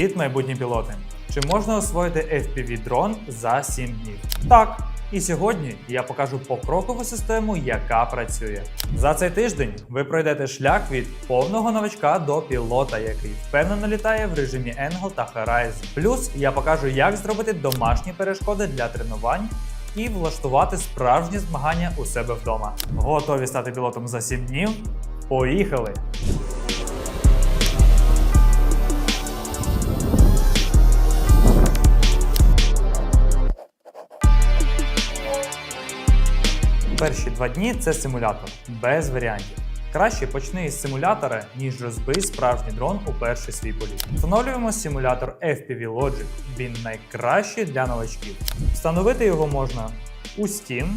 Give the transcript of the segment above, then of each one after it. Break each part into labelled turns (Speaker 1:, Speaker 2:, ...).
Speaker 1: Привіт, майбутні пілоти! Чи можна освоїти FPV дрон за 7 днів? Так. І сьогодні я покажу покрокову систему, яка працює. За цей тиждень ви пройдете шлях від повного новачка до пілота, який впевнено літає в режимі Angle та Horizon. Плюс я покажу, як зробити домашні перешкоди для тренувань і влаштувати справжні змагання у себе вдома. Готові стати пілотом за 7 днів? Поїхали! Перші два дні це симулятор, без варіантів. Краще почни із симулятора, ніж розбий справжній дрон у перший свій політ. Встановлюємо симулятор FPV Logic. Він найкращий для новачків. Встановити його можна у Steam,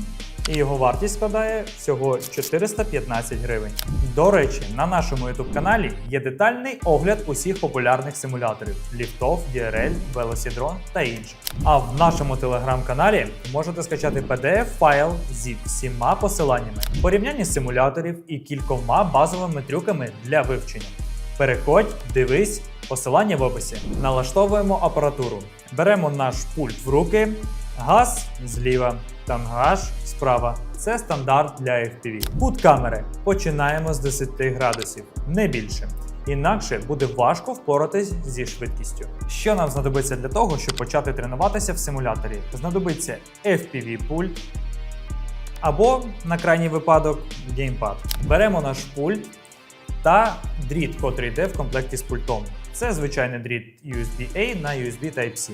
Speaker 1: і його вартість складає всього 415 гривень. До речі, на нашому YouTube каналі є детальний огляд усіх популярних симуляторів: ліфтов, DRL, Velocidrone та інших. А в нашому телеграм-каналі можете скачати PDF-файл зі всіма посиланнями, порівняння симуляторів і кількома базовими трюками для вивчення. Переходь, дивись, посилання в описі. Налаштовуємо апаратуру. Беремо наш пульт в руки, газ зліва, тангаж справа. Це стандарт для FPV. Кут камери починаємо з 10 градусів, не більше. Інакше буде важко впоратись зі швидкістю. Що нам знадобиться для того, щоб почати тренуватися в симуляторі? Знадобиться FPV пульт або, на крайній випадок, геймпад. Беремо наш пульт та дріт, котрий йде в комплекті з пультом. Це звичайний дріт USB-A на USB Type-C.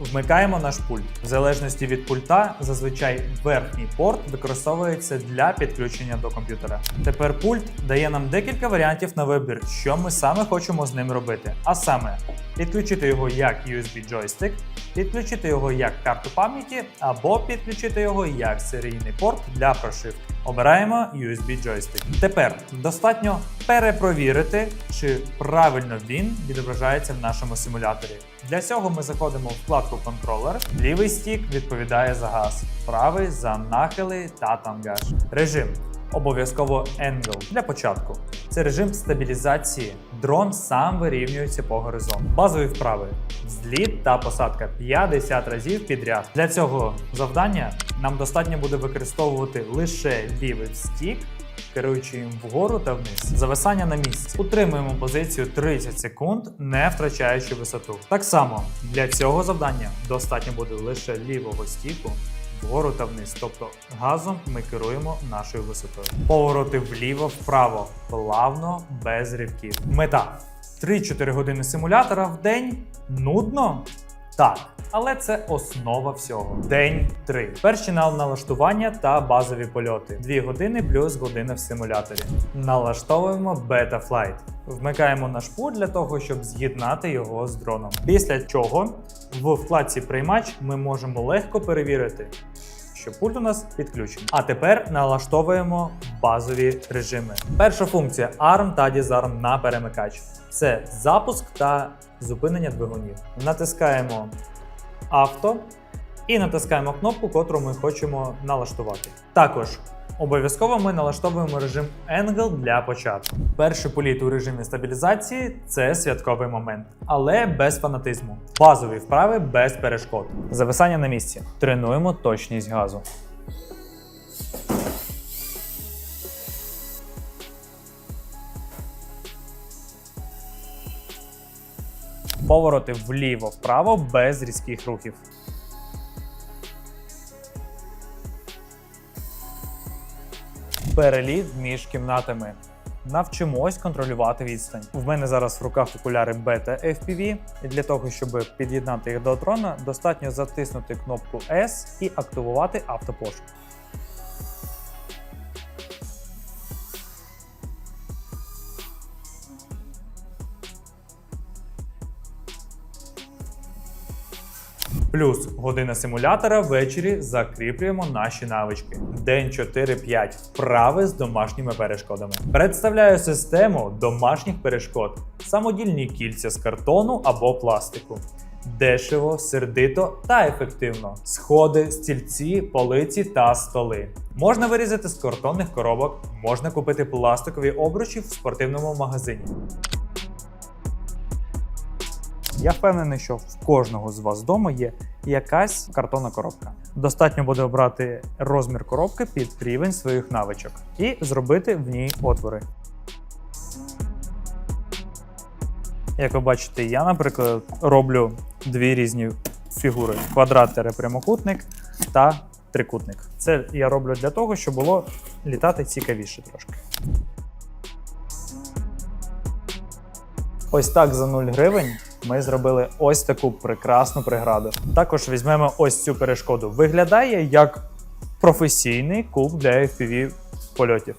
Speaker 1: Вмикаємо наш пульт. В залежності від пульта, зазвичай верхній порт використовується для підключення до комп'ютера. Тепер пульт дає нам декілька варіантів на вибір, що ми саме хочемо з ним робити. А саме, підключити його як USB джойстик, підключити його як карту пам'яті, або підключити його як серійний порт для прошивки. Обираємо USB джойстик. Тепер достатньо перепровірити, чи правильно він відображається в нашому симуляторі. Для цього ми заходимо в вкладку контролер. Лівий стік відповідає за газ, правий за нахили та тангаж. Режим обов'язково Angle для початку. Це режим стабілізації. Дрон сам вирівнюється по горизонту. Базові вправи: зліт та посадка 50 разів підряд. Для цього завдання нам достатньо буде використовувати лише лівий стік. Керуючи їм вгору та вниз, зависання на місці. Утримуємо позицію 30 секунд, не втрачаючи висоту. Так само для цього завдання достатньо буде лише лівого стіку вгору та вниз. Тобто газом ми керуємо нашою висотою. Повороти вліво-вправо, плавно, без ривків. Мета 3-4 години симулятора в день. Нудно? Так, але це основа всього. День 3. Перший налаштування та базові польоти. 2 години плюс година в симуляторі. Налаштовуємо Flight. Вмикаємо наш пульт для того, щоб з'єднати його з дроном. Після чого в вкладці приймач ми можемо легко перевірити, що пульт у нас підключений. А тепер налаштовуємо базові режими. Перша функція ARM та Disarm на перемикач. Це запуск та зупинення двигунів. Натискаємо авто і натискаємо кнопку, котру ми хочемо налаштувати. Також обов'язково ми налаштовуємо режим Angle для початку. Перший політ у режимі стабілізації це святковий момент, але без фанатизму. Базові вправи без перешкод. Зависання на місці. Тренуємо точність газу. Повороти вліво-вправо без різких рухів. Переліт між кімнатами. Навчимось контролювати відстань. В мене зараз в руках окуляри Beta FPV, і для того, щоб під'єднати їх до дрона, достатньо затиснути кнопку S і активувати автопошук. Плюс година симулятора ввечері закріплюємо наші навички. День 4-5 вправи з домашніми перешкодами. Представляю систему домашніх перешкод, самодільні кільця з картону або пластику. Дешево, сердито та ефективно. Сходи, стільці, полиці та столи. Можна вирізати з картонних коробок, можна купити пластикові обручі в спортивному магазині. Я впевнений, що в кожного з вас вдома є якась картонна коробка. Достатньо буде обрати розмір коробки під рівень своїх навичок і зробити в ній отвори. Як ви бачите, я, наприклад, роблю дві різні фігури: квадрат прямокутник та трикутник. Це я роблю для того, щоб було літати цікавіше трошки. Ось так за 0 гривень ми зробили ось таку прекрасну преграду. Також візьмемо ось цю перешкоду. Виглядає як професійний куб для FPV польотів.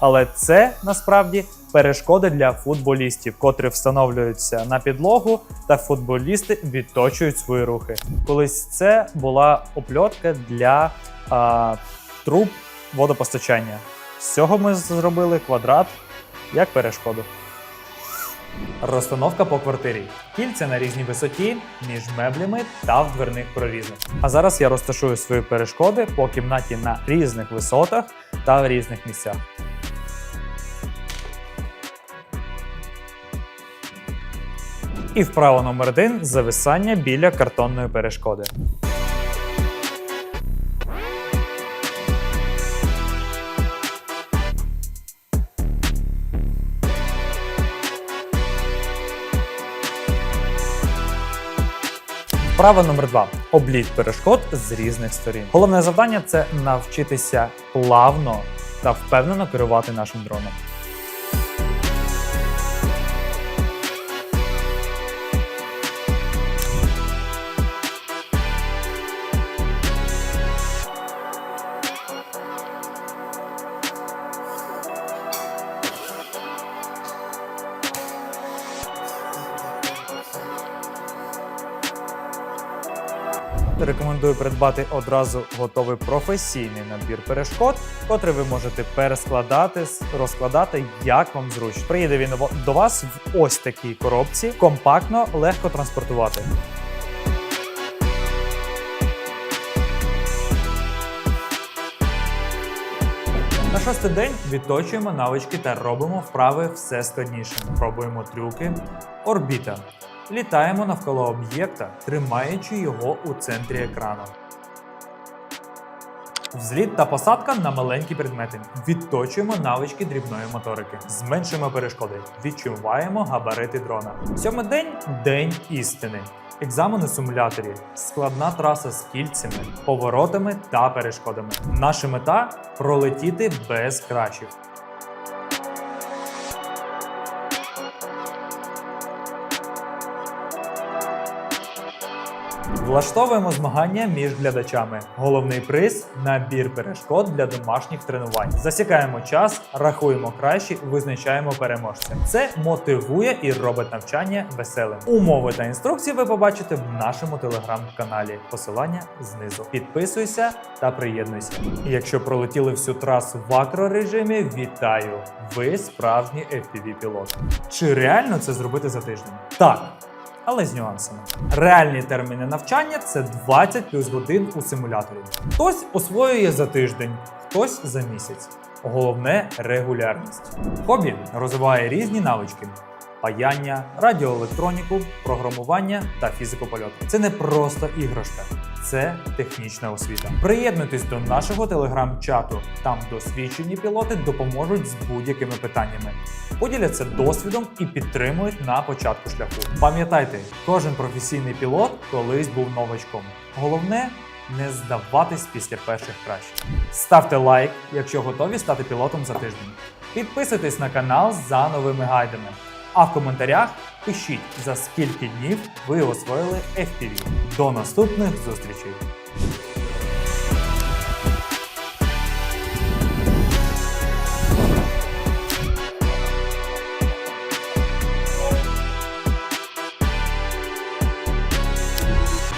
Speaker 1: Але це насправді перешкоди для футболістів, котрі встановлюються на підлогу, та футболісти відточують свої рухи. Колись це була опльотка для а, труб водопостачання. З цього ми зробили квадрат як перешкоду. Розстановка по квартирі. Кільця на різній висоті, між меблями та в дверних прорізах. А зараз я розташую свої перешкоди по кімнаті на різних висотах та в різних місцях. І вправа номер один зависання біля картонної перешкоди. Вправа номер два обліт перешкод з різних сторін. Головне завдання це навчитися плавно та впевнено керувати нашим дроном. Рекомендую придбати одразу готовий професійний набір перешкод, котрий ви можете перескладати, розкладати як вам зручно. Приїде він до вас в ось такій коробці, компактно, легко транспортувати. На шостий день відточуємо навички та робимо вправи все складніше. Пробуємо трюки, орбіта. Літаємо навколо об'єкта, тримаючи його у центрі екрану. Взліт та посадка на маленькі предмети. Відточуємо навички дрібної моторики. Зменшуємо перешкоди. Відчуваємо габарити дрона. Сьомий день день істини. Екзамен у симуляторі, складна траса з кільцями, поворотами та перешкодами. Наша мета пролетіти без кращих. Влаштовуємо змагання між глядачами. Головний приз набір перешкод для домашніх тренувань. Засікаємо час, рахуємо кращі, визначаємо переможця. Це мотивує і робить навчання веселим. Умови та інструкції ви побачите в нашому телеграм-каналі. Посилання знизу. Підписуйся та приєднуйся. Якщо пролетіли всю трасу в акрорежимі, вітаю! Ви справжній fpv пілот. Чи реально це зробити за тиждень? Так але з нюансами. Реальні терміни навчання це 20 плюс годин у симуляторі. Хтось освоює за тиждень, хтось за місяць. Головне регулярність. Хобі розвиває різні навички. Паяння, радіоелектроніку, програмування та фізику польоту. Це не просто іграшка, це технічна освіта. Приєднуйтесь до нашого телеграм-чату. Там досвідчені пілоти допоможуть з будь-якими питаннями, поділяться досвідом і підтримують на початку шляху. Пам'ятайте, кожен професійний пілот колись був новачком. Головне не здаватись після перших кращих. Ставте лайк, якщо готові стати пілотом за тиждень. Підписуйтесь на канал за новими гайдами. А в коментарях пишіть, за скільки днів ви освоїли FPV. До наступних зустрічей!